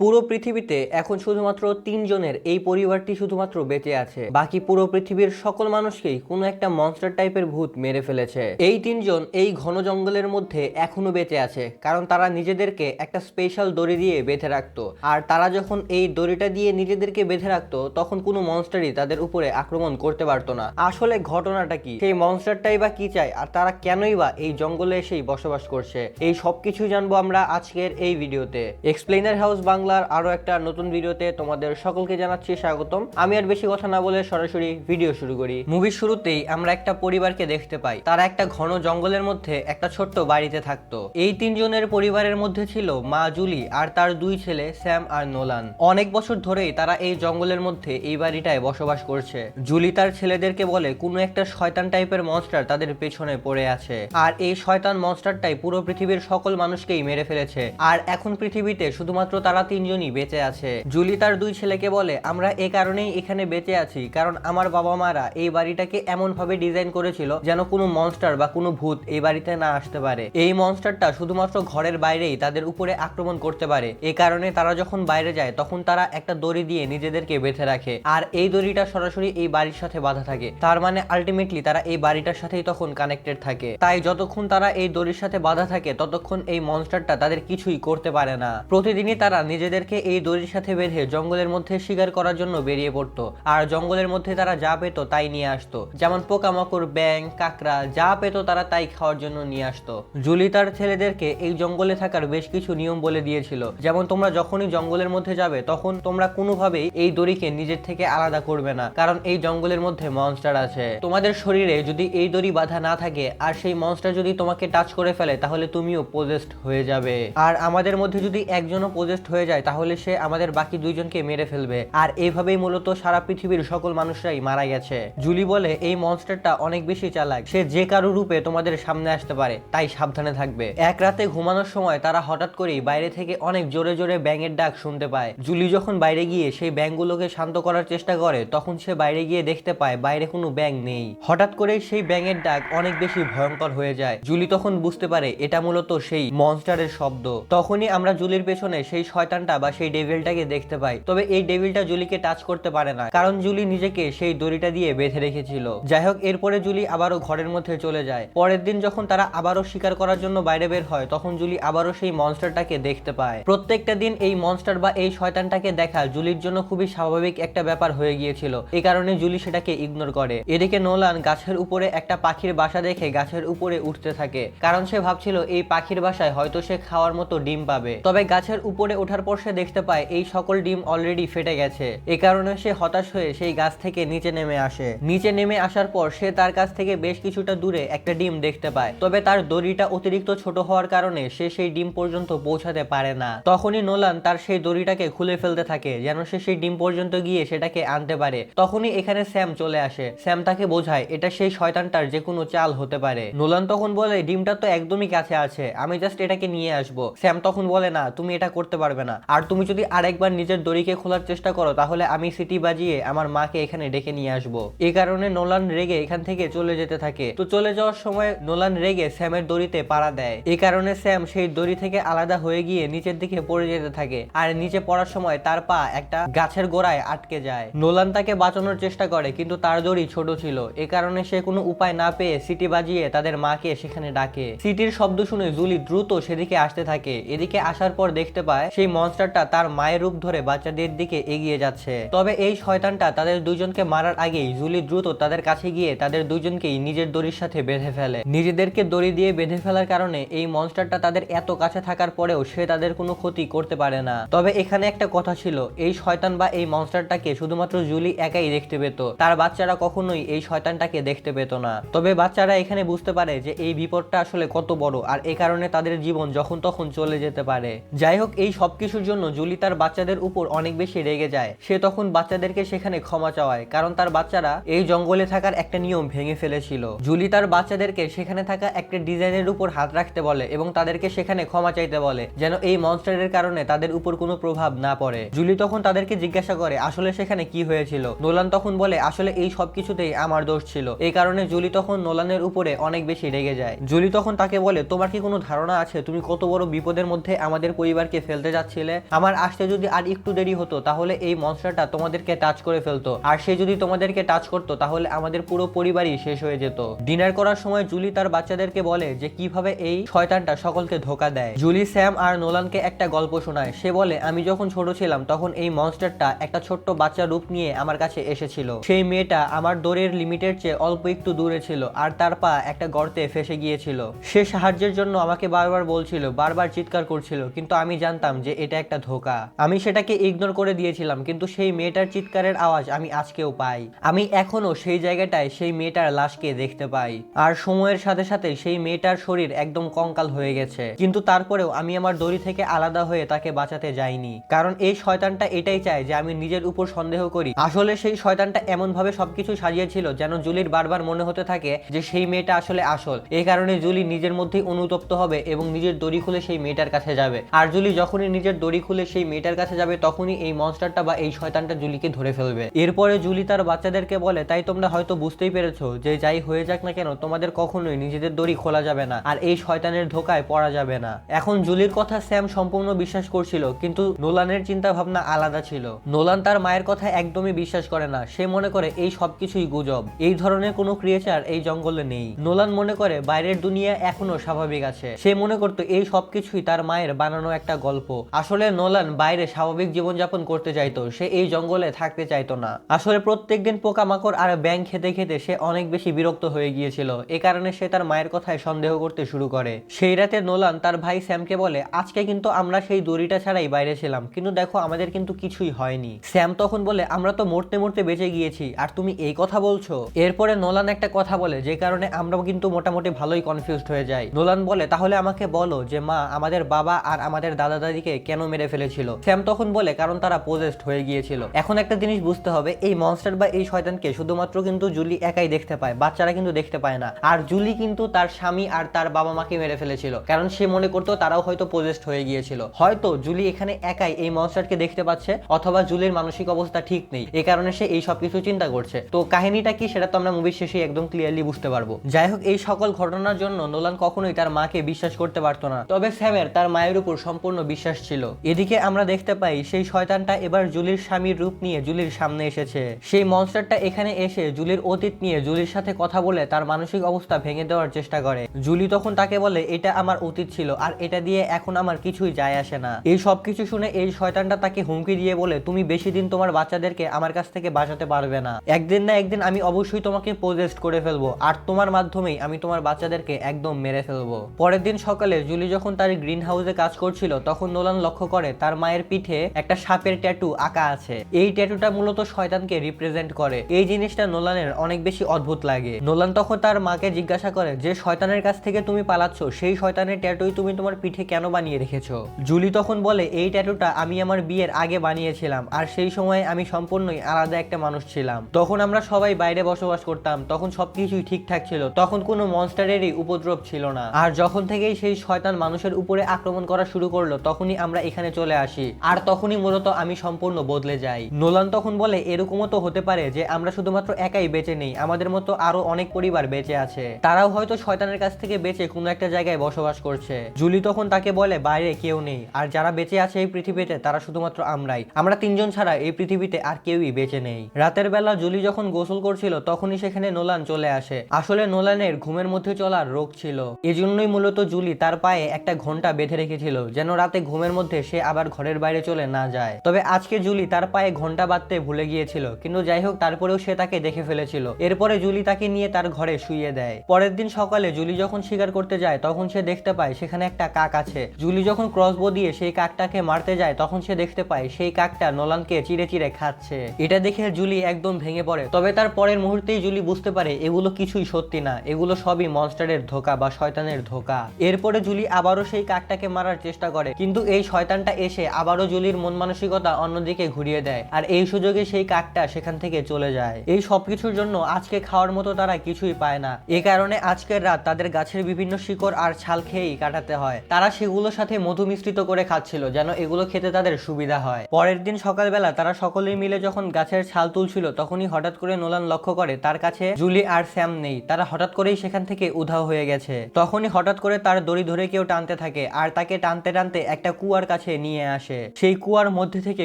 পুরো পৃথিবীতে এখন শুধুমাত্র তিনজনের এই পরিবারটি শুধুমাত্র বেঁচে আছে। বাকি পুরো পৃথিবীর সকল মানুষকেই কোনো একটা মনস্টার টাইপের ভূত মেরে ফেলেছে। এই তিনজন এই ঘন জঙ্গলের মধ্যে এখনও বেঁচে আছে, কারণ তারা নিজেদেরকে একটা স্পেশাল দড়ি দিয়ে বেঁধে রাখতো। আর তারা যখন এই দড়িটা দিয়ে নিজেদেরকে বেঁধে রাখতো, তখন কোনো মনস্টারই তাদের উপরে আক্রমণ করতে পারতো না। আসলে ঘটনাটা কি? সেই মনস্টারটাই বা কি চায়? আর তারা কেনই বা এই জঙ্গলে এসেই বসবাস করছে? এই সবকিছু জানব আমরা আজকের এই ভিডিওতে। এক্সপ্লেনার হাউস বাংলার আরও একটা নতুন ভিডিওতে তোমাদের সকলকে জানাচ্ছি স্বাগতম। আমি আর বেশি কথা না বলে সরাসরি ভিডিও শুরু করি। মুভির শুরুতেই আমরা একটা পরিবারকে দেখতে পাই। তারা একটা ঘন জঙ্গলের মধ্যে একটা ছোট্ট বাড়িতে থাকতো। এই তিনজনের পরিবারের মধ্যে ছিল মা জুলি আর তার দুই ছেলে স্যাম আর নোলান। অনেক বছর ধরেই তারা এই জঙ্গলের মধ্যে এই বাড়িটায় বসবাস করছে। জুলি তার ছেলেদেরকে বলে, কোনো একটা শয়তান টাইপের মনস্টার তাদের পেছনে পড়ে আছে। আর এই শয়তান মনস্টারটাই পুরো পৃথিবীর সকল মানুষকেই মেরে ফেলেছে। আর এখন পৃথিবীতে শুধুমাত্র তারা তিনজনই বেঁচে আছে। জুলি তার দুই ছেলেকে বলে, আমরা এ কারণেই এখানে বেঁচে আছি, কারণ আমার বাবা মারা এই বাড়িটাকে এমন ভাবে ডিজাইন করেছিল যেন কোনো মনস্টার বা কোনো ভূত এই বাড়িতে না আসতে পারে। এই মনস্টারটা শুধুমাত্র ঘরের বাইরেই তাদের উপরে আক্রমণ করতে পারে। এ কারণে তারা যখন বাইরে যায়, তখন তারা একটা দড়ি দিয়ে নিজেদেরকে বেঁধে রাখে। আর এই দড়িটা সরাসরি এই বাড়ির সাথে বাঁধা থাকে। তার মানে আলটিমেটলি তারা এই বাড়িটার সাথেই তখন কানেক্টেড থাকে। তাই যতক্ষণ তারা এই দড়ির সাথে বাঁধা থাকে, ততক্ষণ এই মনস্টারটা তাদের কিছুই করতে পারে না। প্রতিদিনই তারা নিজেদেরকে এই দড়ির সাথে বেঁধে জঙ্গলের মধ্যে শিকার করার জন্য বেরিয়ে পড়তো। আর জঙ্গলের মধ্যে তারা যা পেতো তাই নিয়ে আসতো। যেমন পোকামাকড় ব্যাং কাকড়া, যা পেতো তারা তাই খাওয়ার জন্য নিয়ে আসতো। জুলি তার ছেলেদেরকে এই জঙ্গলে থাকার বেশ কিছু নিয়ম বলে দিয়েছিল। যেমন, তোমরা যখনই জঙ্গলের মধ্যে যাবে, তখন তোমরা কোনোভাবেই এই দড়িকে নিজের থেকে আলাদা করবে না। কারণ এই জঙ্গলের মধ্যে মনস্টার আছে। তোমাদের শরীরে যদি এই দড়ি বাঁধা না থাকে, আর সেই মনস্টার যদি তোমাকে টাচ করে ফেলে, তাহলে তুমিও পজেস্ট হয়ে যাবে। আর আমাদের মধ্যে যদি একজনও পজেস্ট হয়ে যায় তাহলে সে আমাদের বাকি দুইজনকে মেরে ফেলবে। আর এইভাবেই মূলত সারা পৃথিবীর সকল মানুষরাই মারা গেছে। জুলি বলে, এই মনস্টারটা অনেক বেশি চালাক। সে যে কারও রূপে তোমাদের সামনে আসতে পারে, তাই সাবধানে থাকবে। এক রাতে ঘুমানোর সময় তারা হঠাৎ করেই বাইরে থেকে অনেক জোরে জোরে ব্যাঙের ডাক শুনতে পায়। জুলি যখন বাইরে গিয়ে সেই ব্যাঙগুলোকে শান্ত করার চেষ্টা করে, তখন সে বাইরে গিয়ে দেখতে পায় বাইরে কোনো ব্যাঙ নেই। হঠাৎ করেই সেই ব্যাঙের ডাক অনেক বেশি ভয়ঙ্কর হয়ে যায়। জুলি তখন বুঝতে পারে, এটা মূলত সেই মনস্টারের শব্দ। তখনই আমরা জুলির পেছনে সেই শয়তানটা বা সেই ডেভিলটাকে দেখতে পাই। তবে এই ডেভিলটা জুলিকে টাচ করতে পারে না, কারণ জুলি নিজেকে সেই দড়িটা দিয়ে বেঁধে রেখেছিল। যাই হোক, এরপরে জুলি আবারও ঘরের মধ্যে চলে যায়। পরের দিন যখন তারা আবারও শিকার করার জন্য বাইরে বের হয়, তখন জুলি আবারও সেই মনস্টারটাকে দেখতে পায়। প্রত্যেকটা দিন এই মনস্টার বা এই শয়তানটাকে দেখা জুলির জন্য খুবই স্বাভাবিক একটা ব্যাপার হয়ে গিয়েছিল। এই কারণে জুলি সেটাকে ইগনোর করে। এদিকে নোলান গাছের উপরে একটা পাখির বাসা দেখে গাছের উপরে উঠতে থাকে, কারণ সে ভাবছিল এই পাখির বাসায় হয়তো সে খাওয়ার মতো ডিম পাবে। তবে গাছের উপরে ওঠার পর সে দেখতে পায়, এই সকল ডিম অলরেডি ফেটে গেছে। এ কারণে সে হতাশ হয়ে সেই গাছ থেকে নিচে নেমে আসে। নিচে নেমে আসার পর সে তার কাছ থেকে বেশ কিছুটা দূরে একটা ডিম দেখতে পায়। তবে তার দড়িটা অতিরিক্ত ছোট হওয়ার কারণে সে সেই ডিম পর্যন্ত পৌঁছাতে পারে না। তখনই নোলান তার সেই দড়িটাকে খুলে ফেলতে থাকে, যেন সে সেই ডিম পর্যন্ত গিয়ে সেটাকে আনতে পারে। তখনই এখানে স্যাম চলে আসে। স্যাম তাকে বোঝায়, এটা সেই শয়তানটার যে কোনো চাল হতে পারে। নোলান তখন বলে, ডিমটা তো একদমই কাছে আছে, আমি জাস্ট এটাকে নিয়ে আসব। স্যাম তখন বলে, না, তুমি এটা করতে পারবে না। আর তুমি যদি আরেকবার নিজের দড়িকে খোলার চেষ্টা করো, তাহলে আমি সিটি বাজিয়ে আমার মাকে এখানে ডেকে নিয়ে আসব। এই কারণে নোলান রেগে এখান থেকে চলে যেতে থাকে। তো চলে যাওয়ার সময় নোলান রেগে স্যামের দড়িতে পাড়া দেয়। এই কারণে স্যাম সেই দড়ি থেকে আলাদা হয়ে গিয়ে নিচের দিকে পড়ে যেতে থাকে আর নিচে পড়ার সময় তার পা একটা গাছের গোড়ায় আটকে যায়। নোলান তাকে বাঁচানোর চেষ্টা করে, কিন্তু তার দড়ি ছোট ছিল। এ কারণে সে কোনো উপায় না পেয়ে সিটি বাজিয়ে তাদের মাকে সেখানে ডাকে। সিটির শব্দ শুনে জুলি দ্রুত সেদিকে আসতে থাকে। এদিকে আসার পর দেখতে পায় সেই মনস্টারটা তার মায়ের রূপ ধরে বাচ্চাদের দিকে এগিয়ে যাচ্ছে। তবে এই শয়তানটা তাদের দুইজনকে মারার আগেই জুলি দ্রুত তাদের কাছে গিয়ে তাদের দুইজনকেই নিজের দড়ির সাথে বেঁধে ফেলে। নিজেদেরকে দড়ি দিয়ে বেঁধে ফেলার কারণে এই মনস্টারটা তাদের এত কাছে থাকার পরেও সে তাদের কোনো ক্ষতি করতে পারে না। তবে এখানে একটা কথা ছিল, এই শয়তান বা এই মনস্টারটাকে শুধুমাত্র জুলি একাই দেখতে পেত। তার বাচ্চারা কখনোই এই শয়তানটাকে দেখতে পেত না। তবে বাচ্চারা এখানে বুঝতে পারে যে এই বিপদটা আসলে কত বড়, আর এই কারণে তাদের জীবন যখন তখন চলে যেতে পারে। যাই হোক, এই সবকিছুর জন্য জুলি তার বাচ্চাদের উপর অনেক বেশি রেগে যায়। সে তখন বাচ্চাদেরকে সেখানে ক্ষমা চাওয়ায়, কারণ তার বাচ্চারা এই জঙ্গলে থাকার একটা নিয়ম ভেঙে ফেলেছিল। জুলি তার বাচ্চাদেরকে সেখানে থাকা একটা ডিজাইনের উপর হাত রাখতে বলে এবং তাদেরকে সেখানে ক্ষমা চাইতে বলে, যেন এই মনস্টারের কারণে তাদের উপর কোনো প্রভাব না পড়ে। জুলি তখন তাদেরকে জিজ্ঞাসা করে, আসলে সেখানে কি হয়েছিল? নোলান তখন বলে, আসলে এই সব কিছুতেই আমার দোষ ছিল। এই কারণে জুলি তখন নোলানের উপরে অনেক বেশি রেগে যায়। জুলি তখন তাকে বলে, তোমার কি কোনো ধারণা আছে? তুমি কত বড় বিপদের মধ্যে আমাদের পরিবারকে ফেলতে যাচ্ছিলে? ফেলে আমার আসতে যদি আর একটু দেরি হতো, তাহলে এই মনস্টারটা তোমাদেরকে টাচ করে ফেলতো। আর সে যদি তোমাদেরকে টাচ করতো, তাহলে আমাদের পুরো পরিবারই শেষ হয়ে যেত। ডিনার করার সময় জুলি তার বাচ্চাদেরকে বলে যে, কীভাবে এই শয়তানটা সকলকে ধোকা দেয়? জুলি, স্যাম আর নোলানকে একটা গল্প শোনায়। সে বলে, আমি যখন ছোট ছিলাম, তখন এই মনস্টারটা একটা ছোট্ট বাচ্চা রূপ নিয়ে আমার কাছে এসেছিল। সেই মেয়েটা আমার দৌড়ের লিমিটের চেয়ে অল্প একটু দূরে ছিল আর তার পা একটা গর্তে ফেসে গিয়েছিল। সে সাহায্যের জন্য আমাকে বারবার বলছিল, বারবার চিৎকার করছিল, কিন্তু আমি জানতাম যে এটা একটা ধোকা। আমি সেটাকে ইগনোর করে দিয়েছিলাম, কিন্তু সেই মেয়েটার চিৎকারের আওয়াজ আমি আজকেও পাই। আমি এখনও সেই জায়গাটায় সেই মেয়েটার লাশকে দেখতে পাই। আর সময়ের সাথে সাথে সেই মেয়েটার শরীর একদম কঙ্কাল হয়ে গেছে। কিন্তু তারপরেও আমি আমার দড়ি থেকে আলাদা হয়ে তাকে বাঁচাতে যাইনি। কারণ এই শয়তানটা এটাই চায় যে আমি নিজের উপর সন্দেহ করি। আসলে সেই শয়তানটা এমন ভাবে সবকিছু সাজিয়েছিল যেন জুলির বারবার মনে হতে থাকে যে সেই মেয়েটা আসলে আসল। এই কারণে জুলি নিজের মধ্যেই অনুতপ্ত হবে এবং নিজের দড়ি খুলে সেই মেয়েটার কাছে যাবে। আর জুলি যখনই নিজের দড়ি খুলে সেই মেয়েটার কাছে যাবে, তখনই এই মনস্টারটা বা এই শয়তানটা জুলিকে ধরে ফেলবে। এরপরে জুলি তার বাচ্চাদেরকে বলে, তাই তোমরা হয়তো বুঝতেই পেরেছ যে যাই হয়ে যাক না কেন, তোমাদের কখনোই নিজেদের দড়ি খোলা যাবে না আর এই শয়তানের ধোকায় পড়া যাবে না। এখন জুলির কথা স্যাম সম্পূর্ণ বিশ্বাস করছিল, কিন্তু নোলানের চিন্তা ভাবনা আলাদা ছিল। নোলান তার মায়ের কথা একদমই বিশ্বাস করে না, সে মনে করে এই সবকিছুই গুজব, এই ধরনের কোনো ক্রিয়েচার এই জঙ্গলে নেই। নোলান মনে করে, বাইরের দুনিয়া এখনও স্বাভাবিক আছে। সে মনে করতো, এই সবকিছুই তার মায়ের বানানো একটা গল্প। আসলে নোলান বাইরে স্বাভাবিক জীবনযাপন করতে চাইতো, সে এই জঙ্গলে থাকতে চাইতো না। আসলে প্রত্যেকদিন পোকামাকড় আর ব্যাং খেতে খেতে সে অনেক বেশি বিরক্ত হয়ে গিয়েছিল। এ কারণে সে তার মায়ের কথায় সন্দেহ করতে শুরু করে। সেই রাতে নোলান তার ভাই স্যামকে বলে, আজকে কিন্তু আমরা সেই দড়িটা ছাড়াই বাইরে ছিলাম, কিন্তু দেখো আমাদের কিন্তু কিছুই হয়নি। স্যাম তখন বলে, আমরা তো মরতে মরতে বেঁচে গিয়েছি, আর তুমি এই কথা বলছো? এরপরে নোলান একটা কথা বলে, যে কারণে আমরাও কিন্তু মোটামুটি ভালোই কনফিউজড হয়ে যাই। নোলান বলে, তাহলে আমাকে বলো যে মা, আমাদের বাবা আর আমাদের দাদা দাদিকে কেন মেরে ফেলেছিল? স্যাম তখন বলে, কারণ তারা পোজেস্ট হয়ে গিয়েছিল। এখন একটা জিনিস বুঝতে হবে, এই মনস্টার বা এই শয়তানকে শুধুমাত্র কিন্তু জুলি একাই দেখতে পায়, বাচ্চারা কিন্তু দেখতে পায় না। আর জুলি কিন্তু তার স্বামী আর তার বাবা মাকে মেরে ফেলেছিল, কারণ সে মনে করতো তারাও হয়তো পোজেস্ট হয়ে গিয়েছিল। হয়তো জুলি এখানে একাই এই মনস্টারকে দেখতে পাচ্ছে, অথবা জুলির মানসিক অবস্থা ঠিক নেই। এ কারণে সে এই সব কিছু চিন্তা করছে। তো কাহিনীটা কি সেটা তো আমরা মুভির শেষে একদম ক্লিয়ারলি বুঝতে পারব। যাই হোক, এই সকল ঘটনার জন্য নোলান কখনোই তার মাকে বিশ্বাস করতে পারতো না। তবে স্যামের তার মায়ের উপর সম্পূর্ণ বিশ্বাস ছিল। এদিকে আমরা দেখতে পাই সেই শয়তানটা এবার জুলির স্বামীর রূপ নিয়ে জুলির সামনে এসেছে। সেই মনস্টারটা এখানে এসে জুলির অতীত নিয়ে জুলির সাথে কথা বলে তার মানসিক অবস্থা ভেঙে দেওয়ার চেষ্টা করে। জুলি তখন তাকে বলে, এটা আমার অতীত ছিল আর এটা দিয়ে এখন আমার কিছুই যায় আসে না। এই সব কিছু শুনে এই শয়তানটা তাকে হুমকি দিয়ে বলে, তুমি বেশি দিন তোমার বাচ্চাদেরকে আমার কাছ থেকে বাঁচাতে পারবে না। একদিন না একদিন আমি অবশ্যই তোমাকে পোজেস্ট করে ফেলব আর তোমার মাধ্যমেই আমি তোমার বাচ্চাদেরকে একদম মেরে ফেলব। পরের দিন সকালে জুলি যখন তার গ্রিন হাউসে কাজ করছিল, তখন নোলান লক্ষ্য করে, তার মায়ের পিঠে একটা সাপের ট্যাটু আঁকা আছে। এই ট্যাটুটা মূলত শয়তানকে রিপ্রেজেন্ট করে। এই জিনিসটা নোলানের অনেক বেশি অদ্ভুত লাগে। নোলান তখন তার মাকে জিজ্ঞাসা করে যে, শয়তানের কাছ থেকে তুমি পালাচ্ছ, সেই শয়তানের ট্যাটুই তুমি তোমার পিঠে কেন বানিয়ে রেখেছো? জুলি তখন বলে, এই ট্যাটুটা আমি আমার বিয়ের আগে বানিয়েছিলাম, আর সেই সময় আমি সম্পূর্ণই আলাদা একটা মানুষ ছিলাম। তখন আমরা সবাই বাইরে বসবাস করতাম, তখন সবকিছুই ঠিকঠাক ছিল, তখন কোনো মনস্টারেরই উপদ্রব ছিল না। আর যখন থেকেই সেই শয়তান মানুষের উপরে আক্রমণ করা শুরু করল, তখনই আমরা এখানে চলে আসি। আর তখনই মূলত আমি সম্পূর্ণ বদলে যাই। নোলান তখন বলে, এরকমও তো হতে পারে যে আমরা শুধুমাত্র একাই বেঁচে নেই, আমাদের মতো আরও অনেক পরিবার বেঁচে আছে। তারাও হয়তো শয়তানের কাছ থেকে বেঁচে কোনো একটা জায়গায় বসবাস করছে। জুলি তখন তাকে বলে, বাইরে কেউ নেই। আর যারা বেঁচে আছে এই পৃথিবীতে, তারা শুধুমাত্র আমরাই। আমরা তিনজন ছাড়া এই পৃথিবীতে আর কেউই বেঁচে নেই। রাতের বেলা জুলি যখন গোসল করছিল, তখনই সেখানে নোলান চলে আসে। আসলে নোলানের ঘুমের মধ্যে চলার রোগ ছিল। এজন্যই মূলত জুলি তার পায়ে একটা ঘণ্টা বেঁধে রেখেছিল, যেন রাতে ঘুমের মধ্যে সে আবার ঘরের বাইরে চলে না যায়। তবে আজকে জুলি তার পায়ে ঘণ্টা বাঁধতে ভুলে গিয়েছিল, কিন্তু যাই হোক তারপরেও সে তাকে দেখে ফেলেছিল। এরপরে জুলি তাকে নিয়ে তার ঘরে শুয়ে দেয়। পরের দিন সকালে জুলি যখন শিকার করতে যায়, তখন সে দেখতে পায় সেখানে একটা কাক আছে। জুলি যখন ক্রসবো দিয়ে সেই কাকটাকে মারতে যায়, তখন সে দেখতে পায় সেই কাকটা নোলানকে চিড়ে চিড়ে খাচ্ছে। এটা দেখে জুলি একদম ভেঙে পড়ে। তবে তার পরের মুহূর্তেই জুলি বুঝতে পারে এগুলো কিছুই সত্যি না, এগুলো সবই মনস্টারের ধোকা বা শয়তানের ধোকা। এরপরে জুলি আবারও সেই কাকটাকে মারার চেষ্টা করে, কিন্তু এই শয়তানটা এসে আবারও জুলির মন মানসিকতা অন্যদিকে ঘুরিয়ে দেয়। আর এই সুযোগে সেই কাকটা সেখান থেকে চলে যায়। এই সবকিছুর জন্য আজকে খাওয়ার মতো তারা কিছুই পায় না। এ কারণে আজকের রাত তাদের গাছের বিভিন্ন শিকড় আর ছাল খেয়েই কাটাতে হয়। তারা সেগুলোর সাথে মধু মিশ্রিত করে খাচ্ছিল যেন এগুলো খেতে তাদের সুবিধা হয়। পরের দিন সকালবেলা তারা সকলেই মিলে যখন গাছের ছাল তুলছিল, তখনই হঠাৎ করে নোলান লক্ষ্য করে তার কাছে জুলি আর স্যাম নেই। তারা হঠাৎ করেই সেখান থেকে উধাও হয়ে গেছে। তখনই হঠাৎ করে তার দড়ি ধরে কেউ টানতে থাকে। আর তাকে টানতে টানতে একটা কুয়ার কাছে কাছে নিয়ে আসে। সেই কুয়ার মধ্যে থেকে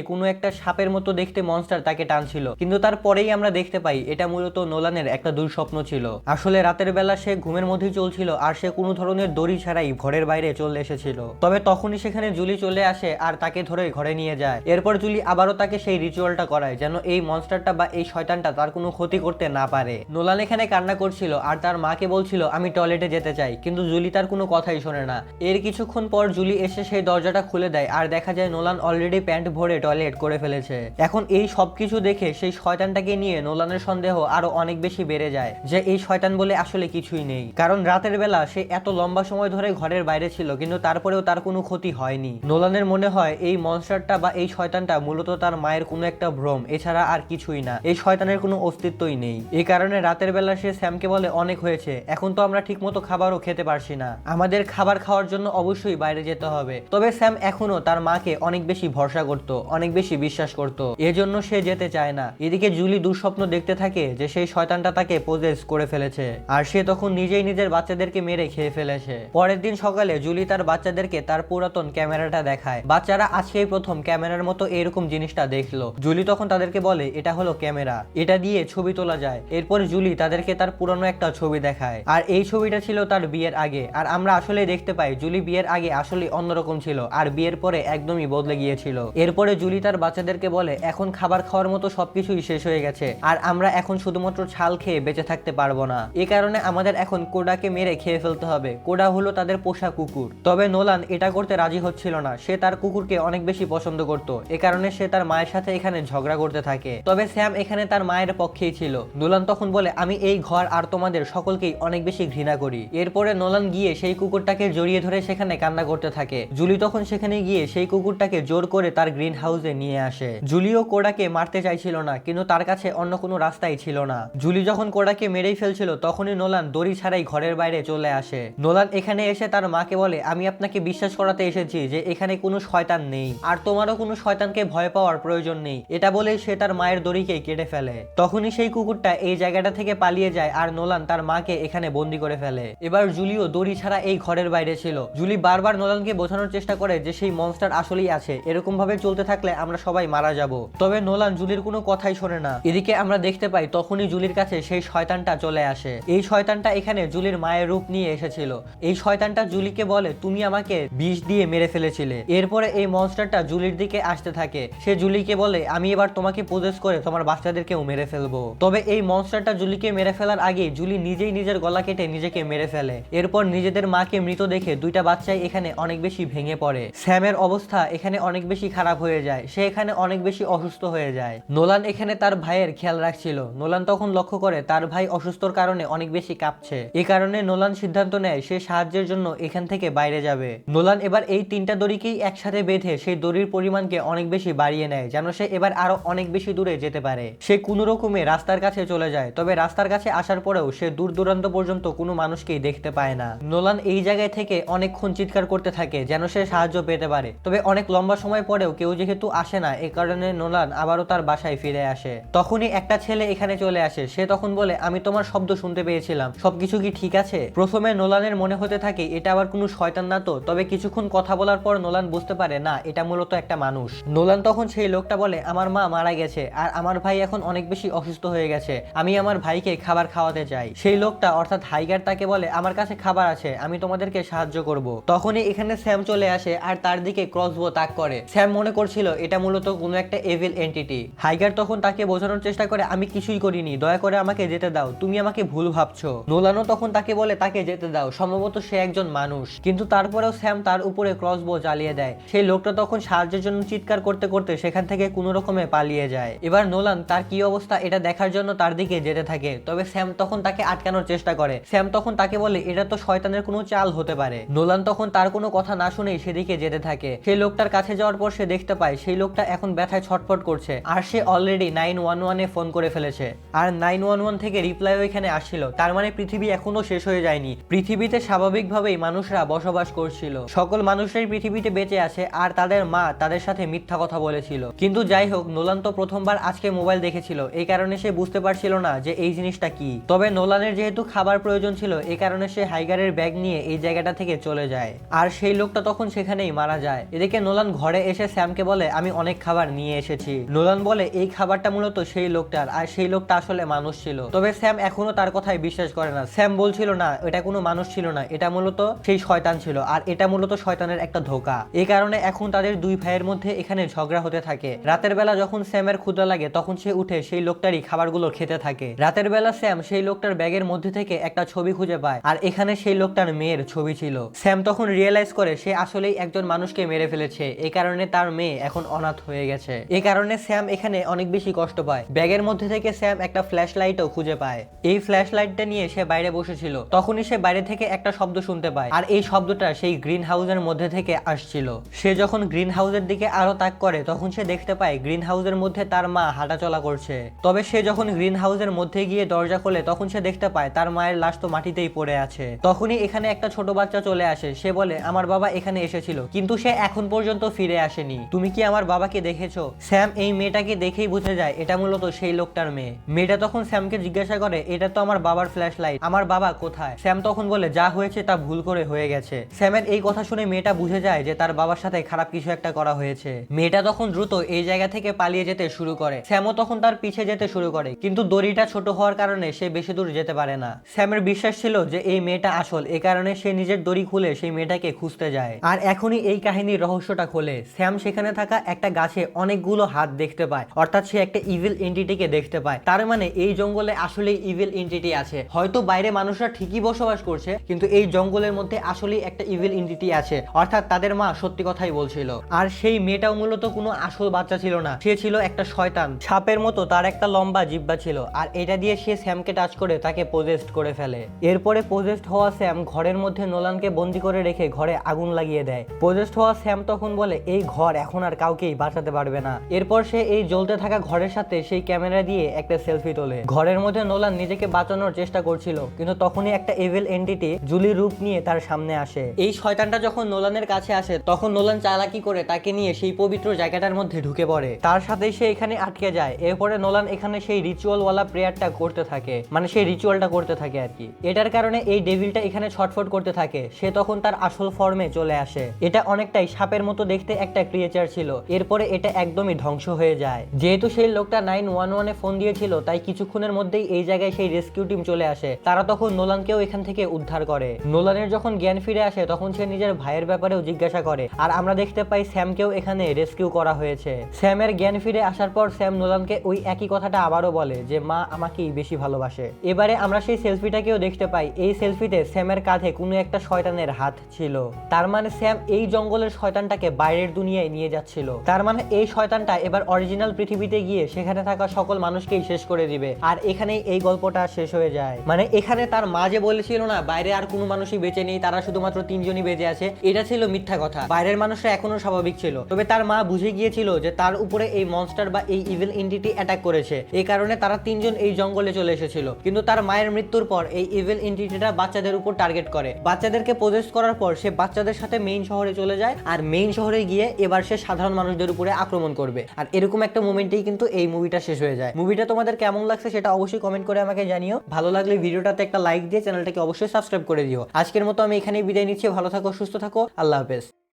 কোনো একটা সাপের মতো দেখতে মনস্টার তাকে টানছিল। কিন্তু তারপরেই আমরা দেখতে পাই, এটা মূলত নোলানের একটা দুঃস্বপ্ন ছিল। আসলে রাতের বেলা সে ঘুমের মধ্যেই চলছিল আর সে কোনো ধরনের দড়ি ছাড়াই ঘরের বাইরে চলে এসেছিল। তবে তখনই সেখানে জুলি চলে আসে আর তাকে ধরে ঘরে নিয়ে যায়। এরপর জুলি আবারও তাকে সেই রিচুয়ালটা করায় যেন এই মনস্টারটা বা এই শয়তানটা তার কোনো ক্ষতি করতে না পারে। নোলান এখানে কান্না করছিল আর তার মাকে বলছিল, আমি টয়লেটে যেতে চাই। কিন্তু জুলি তার কোনো কথাই শোনে না। এর কিছুক্ষণ পর জুলি এসে সেই দরজাটা খুলে দেয় আর দেখা যায় নোলান অলরেডি প্যান্ট ভরে টয়লেট করে ফেলেছে। এখন এই সবকিছু দেখে সেই শয়তানটাকে নিয়ে নোলানের সন্দেহ আরও অনেক বেশি বেড়ে যায়, যে এই শয়তান বলে আসলে কিছুই নেই। কারণ রাতের বেলা সে এত লম্বা সময় ধরে ঘরের বাইরে ছিল, কিন্তু তারপরেও তার কোনো ক্ষতি হয়নি। নোলানের মনে হয় এই মনস্টারটা বা এই শয়তানটা মূলত তার মায়ের কোনো একটা ভ্রম, এছাড়া আর কিছুই না। এই শয়তানের কোনো অস্তিত্বই নেই। এই কারণে রাতের বেলা সে স্যামকে বলে, অনেক হয়েছে, এখন তো আমরা ঠিকমতো খাবারও খেতে পারছি না। আমাদের খাবার খাওয়ার জন্য অবশ্যই বাইরে যেতে হবে। তবে স্যাম এখনও তার মাকে অনেক বেশি ভরসা করত, অনেক বেশি বিশ্বাস করত। এজন্য সে যেতে চায় না। এদিকে জুলি দুঃস্বপ্ন দেখতে থাকে যে সেই শয়তানটা তাকে পোজেস করে ফেলেছে। আর সে তখন নিজেই নিজের বাচ্চাদেরকে মেরে খেয়ে ফেলেছে। পরের দিন সকালে জুলি তার বাচ্চাদেরকে তার পুরাতন ক্যামেরাটা দেখায়। বাচ্চারা আজকেই প্রথম ক্যামেরার মতো এরকম জিনিসটা দেখল। জুলি তখন তাদেরকে বলে, এটা হলো ক্যামেরা। এটা দিয়ে ছবি তোলা যায়। এরপর জুলি তাদেরকে তার পুরনো একটা ছবি দেখায়। আর এই ছবিটা ছিল তার বিয়ের আগে। আর আমরা আসলে দেখতে পাই, জুলি বিয়ের আগে আসলে অন্যরকম ছিল। আর বিয়ের পরে একদমই বদলে গিয়েছিল। এরপরে জুলি তার বাচ্চাদেরকে বলে, এখন খাবার খাওয়ার মতো সবকিছুই শেষ হয়ে গেছে, আর আমরা এখন শুধুমাত্র ছাল খেয়ে বেঁচে থাকতে পারব না। এ কারণে আমাদের এখন কোডাকে মেরে খেয়ে ফেলতে হবে। কোডা হলো তাদের পোষা কুকুর। তবে নোলান এটা করতে রাজি হচ্ছিল না। সে তার কুকুরকে অনেক বেশি পছন্দ করত। এ কারণে সে তার মায়ের সাথে এখানে ঝগড়া করতে থাকে। তবে স্যাম এখানে তার মায়ের পক্ষেই ছিল। নোলান তখন বলে, আমি এই ঘর আর তোমাদের সকলকেই অনেক বেশি ঘৃণা করি। এরপরে নোলান গিয়ে সেই কুকুরটাকে জড়িয়ে ধরে সেখানে কান্না করতে থাকে। জুলি তখন সেখানে গিয়ে সেই কুকুরটাকে জোর করে তার গ্রিন হাউসে নিয়ে আসে। জুলিও কোডাকে মারতে চাইছিল না, কিন্তু তার কাছে অন্য কোনো রাস্তাই ছিল না। জুলি যখন কোডাকে মেরেই ফেলছিল, তখনই নোলান দড়ি ছাড়াই ঘরের বাইরে চলে আসে। নোলান এখানে এসে তার মাকে বলে, আমি আপনাকে বিশ্বাস করাতে এসেছি যে এখানে কোনো শয়তান নেই, আর তোমারও কোনো শয়তানকে ভয় পাওয়ার প্রয়োজন নেই। এটা বলেই সে তার মায়ের দড়িকে কেটে ফেলে। তখনই সেই কুকুরটা এই জায়গাটা থেকে পালিয়ে যায়, আর নোলান তার মাকে এখানে বন্দি করে ফেলে। এবার জুলিও দড়ি ছাড়া এই ঘরের বাইরে ছিল। জুলি বারবার নোলানকে বোঝানোর চেষ্টা করে যে সেই মনস্টার আসলেই আছে। এরকম ভাবে চলতে থাকলে আমরা সবাই মারা যাব। তবে নোলান, জুলির কোনো কথাই শোনে না। এদিকে আমরা দেখতে পাই তখনই জুলির কাছে সেই শয়তানটা চলে আসে। এই শয়তানটা এখানে জুলির মায়ের রূপ নিয়ে এসেছিল। এই শয়তানটা জুলিকে বলে, তুমি আমাকে বিষ দিয়ে মেরে ফেলেছিলে। এরপরে এই মনস্টারটা জুলির দিকে আসতে থাকে। সে জুলিকে বলে, আমি এবার তোমাকে প্রদেশ করে তোমার বাচ্চাদেরকেও মেরে ফেলব। তবে এই মনস্টারটা জুলিকে মেরে ফেলার আগে জুলি নিজেই নিজের গলা কেটে নিজেকে মেরে ফেলে। এরপর নিজেদের মাকে মৃত দেখে দুইটা বাচ্চাই এখানে অনেক বেশি ভেঙে পড়ে। স্যামের অবস্থা এখানে অনেক বেশি খারাপ হয়ে যায়। সে এখানে অনেক বেশি অসুস্থ হয়ে যায়। নোলান এখানে তার ভাইয়ের খেয়াল রাখছিল। নোলান তখন লক্ষ্য করে তার ভাই অসুস্থর কারণে অনেক বেশি কাঁপছে। এই কারণে নোলান সিদ্ধান্ত নেয় সে সাহায্যের জন্য এখান থেকে বাইরে যাবে। নোলান এবার এই তিনটা দড়িকেই একসাথে বেঁধে সেই দড়ির পরিমাণকে অনেক বেশি বাড়িয়ে নেয়, যেন সে এবার আরও অনেক বেশি দূরে যেতে পারে। সে কোনো রকমে রাস্তার কাছে চলে যায়, তবে রাস্তার কাছে আসার পরেও সে দূর দূরান্ত পর্যন্ত কোনো মানুষকেই দেখতে পায় না। নোলান এই জায়গায় থেকে অনেকক্ষণ চিৎকার করতে থাকে, যেন সে সাহায্য পেতে পারে। তবে অনেক লম্বা সময় পরেও কেউ যেহেতু আসে না, এ কারণে নোলান আবারও তার বাসায় ফিরে আসে। তখনই একটা ছেলে এখানে চলে আসে। সে তখন বলে, আমি তোমার শব্দ শুনতে পেয়েছিলাম। সবকিছু কি ঠিক আছে? প্রথমে নোলানের মনে হতে থাকে, এটা আবার কোনো শয়তান না তো? তবে কিছুক্ষণ কথা বলার পর নোলান বুঝতে পারে, না, এটা মূলত একটা মানুষ। নোলান তখন সেই লোকটা বলে, আমার মা মারা গেছে আর আমার ভাই এখন অনেক বেশি অসুস্থ হয়ে গেছে। আমি আমার ভাইকে খাবার খাওয়াতে চাই। সেই লোকটা অর্থাৎ হাইগার তাকে বলে, আমার কাছে খাবার আছে, আমি তোমাদেরকে সাহায্য করব। তখনই এখানে স্যাম চলে আসে আর তার দিকে ক্রসবো তাক করে। স্যাম মনে করছিল এটা মূলত কোনো একটা এভিল এন্টিটি হাইগার তখন তাকে বোঝানোর চেষ্টা করে, আমি কিছুই করিনি, দয়া করে আমাকে যেতে দাও, তুমি আমাকে ভুল ভাবছ। নোলানও তখন তাকে বলে, তাকে যেতে দাও, সম্ভবত সে একজন মানুষ। কিন্তু তারপরেও স্যাম তার উপরে ক্রসবো চালিয়ে দেয়। সেই লোকটা তখন সাহায্যের জন্য চিৎকার করতে করতে সেখান থেকে কোনো রকমে পালিয়ে যায়। এবার নোলান তার কি অবস্থা, এটা দেখার জন্য তার দিকে যেতে থাকে। তবে স্যাম তখন তাকে আটকানোর চেষ্টা করে। স্যাম তখন তাকে বলে, এটা তো শয়তানের কোনো চাল হতে পারে। নোলান তখন তার কোনো কথা না শুনেই সেদিকে যেতে থাকে। সেই লোকটার কাছে যাওয়ার পর সে দেখতে পায়, সেই লোকটা এখন ব্যথায় ছটফট করছে। আর সে অলরেডি নাইন ওয়ান ওয়ানে ফোন করে ফেলেছে। আর নাইন ওয়ান ওয়ান থেকে রিপ্লাইও এখানে আসছিল। তার মানে পৃথিবী এখনও শেষ হয়ে যায়নি। পৃথিবীতে স্বাভাবিকভাবেই মানুষরা বসবাস করছিল। সকল মানুষরাই পৃথিবীতে বেঁচে আছে আর তাদের মা তাদের সাথে মিথ্যা কথা বলেছিল। কিন্তু যাই হোক, নোলান তো প্রথমবার আজকে মোবাইল দেখেছিল। এই কারণে সে বুঝতে পারছিল না যে এই জিনিসটা কি। তবে নোলানের যেহেতু খাবার প্রয়োজন ছিল এই কারণে সে হাইগারের ব্যাগ নিয়ে এই জায়গাটা থেকে চলে যায়। আর সেই লোকটা তখন সেখানেই মারা যায় এদিকে নোলান ঘরে এসে স্যামকে বলে, আমি অনেক খাবার নিয়ে এসেছি। নোলান বলে, এই খাবারটা মূলত সেই লোকটার, আর সেই লোকটা আসলে মানুষ ছিল। তবে স্যাম এখনও তার কথায় বিশ্বাস করে না। স্যাম বলছিল, না, এটা কোনো মানুষ ছিল না, এটা মূলত সেই শয়তান ছিল, আর এটা মূলত শয়তানের একটা ধোকা। এই কারণে এখন তাদের দুই ভাইয়ের মধ্যে এখানে ঝগড়া হতে থাকে। রাতের বেলা যখন স্যামের ক্ষুদা লাগে, তখন সে উঠে সেই লোকটারই খাবারগুলো খেতে থাকে। রাতের বেলা স্যাম সেই লোকটার ব্যাগের মধ্যে থেকে একটা ছবি খুঁজে পায়, আর এখানে সেই লোকটার মেয়ের ছবি ছিল। স্যাম তখন রিয়েলাইজ করে, সে আসলেই একজন মানুষকে মেরে ফেলেছে। এই কারণে তার মেয়ে এখন অনাথ হয়ে গেছে। এই কারণে স্যাম এখানে অনেক বেশি কষ্ট পায়। ব্যাগের মধ্যে থেকে স্যাম একটা ফ্ল্যাশ লাইটও খুঁজে পায়। এই ফ্ল্যাশ লাইটটা নিয়ে সে বাইরে বসেছিল। তখনই সে বাইরে থেকে একটা শব্দ শুনতে পায়। আর এই শব্দটা সেই গ্রিন হাউসের মধ্যে থেকে আসছিল। সে যখন গ্রিন হাউসের দিকে আরও তাক করে, তখন সে দেখতে পায় গ্রিন হাউসের মধ্যে তার মা হাঁটাচলা করছে। তবে সে যখন গ্রিন হাউসের মধ্যে গিয়ে দরজা খোলে, তখন সে দেখতে পায় তার মায়ের লাশ তো মাটিতেই পড়ে আছে। তখনই এখানে একটা ছোট বাচ্চা চলে আসে। সে বলে, আমার বাবা এখানে এসেছিল। কিন্তু সে এখন পর্যন্ত ফিরে আসেনি। তুমি কি আমার বাবাকে দেখেছ? স্যাম এই মেয়েটাকে দেখেই বুঝে যায়, এটা মূলত সেই লোকটার মেয়ে। মেয়েটা তখন স্যামকে জিজ্ঞাসা করে, এটা তো আমার বাবার ফ্ল্যাশ লাইট আমার বাবা কোথায়? স্যাম তখন বলে, যা হয়েছে তা ভুল করে হয়ে গেছে। স্যামের এই কথা শুনে মেয়েটা বুঝে যায় যে তার বাবার সাথে খারাপ কিছু একটা করা হয়েছে। মেয়েটা তখন দ্রুত এই জায়গা থেকে পালিয়ে যেতে শুরু করে। স্যামও তখন তার পিছে যেতে শুরু করে, কিন্তু দড়িটা ছোট হওয়ার কারণে সে বেশি দূর যেতে পারে না। স্যামের বিশ্বাস ছিল যে এই মেয়েটা আসল, এ কারণে সে নিজের দড়ি খুলে সেই মেয়েটাকে খুঁজতে যায়। আর এখনই এই কাহিনীর রহস্যটা খোলে। স্যাম সেখানে থাকা একটা গাছে অনেকগুলো হাত দেখতে পায়। অর্থাৎ সে একটা ইভিল এন্টিটিকে দেখতে পায়। তার মানে এই জঙ্গলে আসলেই ইভিল এন্টিটি আছে। হয়তো বাইরে মানুষরা ঠিকই বসবাস করছে, কিন্তু এই জঙ্গলের মধ্যে আসলেই একটা ইভিল এন্টিটি আছে। অর্থাৎ তাদের মা সত্যি কথাই বলছিল। আর সেই মেয়েটাও মূলত কোনো আসল বাচ্চা ছিল না। সে ছিল একটা শয়তান। সাপের মতো তার একটা লম্বা জিব্বা ছিল। আর এটা দিয়ে সে স্যামকে টাচ করে তাকে পোজেস্ট করে ফেলে। এরপরে পোজেস্ট হওয়া স্যাম ঘরের মধ্যে নোলানকে বন্দি করে রেখে ঘরে আগুন লাগিয়ে দেয়। পোজেস্ট হওয়া স্যাম তখন বলে, এই ঘর এখন আর কাউকেই বাঁচাতে পারবে না। এরপর সে এই জ্বলতে থাকা ঘরের সাথে সেই ক্যামেরা দিয়ে একটা সেলফি তোলে। ঘরের মধ্যে নোলান নিজেকে বাঁচানোর চেষ্টা করছিল, কিন্তু তখনই একটা এভিল এন্টিটি জুলির রূপ নিয়ে তার সামনে আসে। এই শয়তানটা যখন নোলানের কাছে আসে, তখন নোলান চালাকি করে তাকে নিয়ে সেই পবিত্র জায়গাটার মধ্যে ঢুকে পড়ে। তার সাথে সে এখানে আটকে যায়। এরপরে নোলান এখানে সেই রিচুয়াল ওয়ালা প্রেয়ারটা করতে থাকে মানে সেই রিচুয়ালটা করতে থাকে আর কি। এটার কারণে এই ডেভিলটা এখানে ছটফট করতে থাকে। সে তখন তার আসল ফর্মে চলে আসে। এটা অনেকটাই সাপের মতো দেখতে একটা ক্রিয়েচার ছিল। এরপরে এটা একদমই ধ্বংস হয়ে যায়। যেহেতু সেই লোকটা নাইন ওয়ান ওয়ানে ফোন দিয়েছিল, তাই কিছুক্ষণের মধ্যেই এই জায়গায় সেই রেস্কিউ টিম চলে আসে। তারা তখন নোলানকেও এখান থেকে উদ্ধার করে। নোলানের যখন জ্ঞান ফিরে আসে, তখন সে নিজের ভাইয়ের ব্যাপারেও জিজ্ঞাসা করে। আর আমরা দেখতে পাই স্যামকেও এখানে রেস্কিউ করা হয়েছে। স্যামের জ্ঞান ফিরে আসার পর স্যাম নোলানকে ওই একই কথাটা আবারও বলে যে, মা আমাকেই বেশি ভালোবাসে। এবারে আমরা সেই সেলফিটাকেও দেখতে পাই। এই সেলফিতে স্যামের কাঁধে কোনো একটা শয়তানের হাত ছিল। তার মানে স্যাম এই জঙ্গলের শয়তানটাকে বাইরের দুনিয়ায় নিয়ে যাচ্ছিল। তার মানে এই শয়তানটা এবার অরিজিনাল পৃথিবীতে গিয়ে সেখানে থাকা সকল মানুষকেই শেষ করে দিবে। আর এখানেই এই গল্পটা শেষ হয়ে যায়। মানে এখানে তার মা যে বলেছিল না, বাইরে আর কোনো মানুষই বেঁচে নেই, তারা শুধুমাত্র তিনজনই বেঁচে আছে, এটা ছিল মিথ্যা কথা। বাইরের মানুষরা এখনও স্বাভাবিক ছিল। তবে তার মা বুঝে গিয়েছিল যে তার উপরে এই মনস্টার বা এই ইভিল এন্টিটি অ্যাটাক করেছে। এই কারণে তারা তিনজন এই জঙ্গলে চলে এসেছিল। কিন্তু তার মায়ের মৃত্যুর পর এই ইভিল এন্টিটিটা বাচ্চাদের উপর টার্গেট করে। বাচ্চাদেরকে প্রজেস্ট করার পর সে বাচ্চাদের সাথে মেইন শহরে চলে যায় আর মেইন শহরে গিয়ে এবার সে সাধারণ মানুষদের উপরে আক্রমণ করবে। আর এরকম একটা মোমেন্টেই কিন্তু এই মুভিটা শেষ হয়ে যায়। মুভিটা তোমাদের কেমন লাগছে সেটা অবশ্যই কমেন্ট করে আমাকে জানিও। ভালো লাগলে ভিডিওটাতে একটা লাইক দিয়ে চ্যানেলটাকে অবশ্যই সাবস্ক্রাইব করে দিও। আজকের মতো আমি এখানেই বিদায় নিচ্ছি। ভালো থাকো, সুস্থ থাকো। আল্লাহ হাফেজ।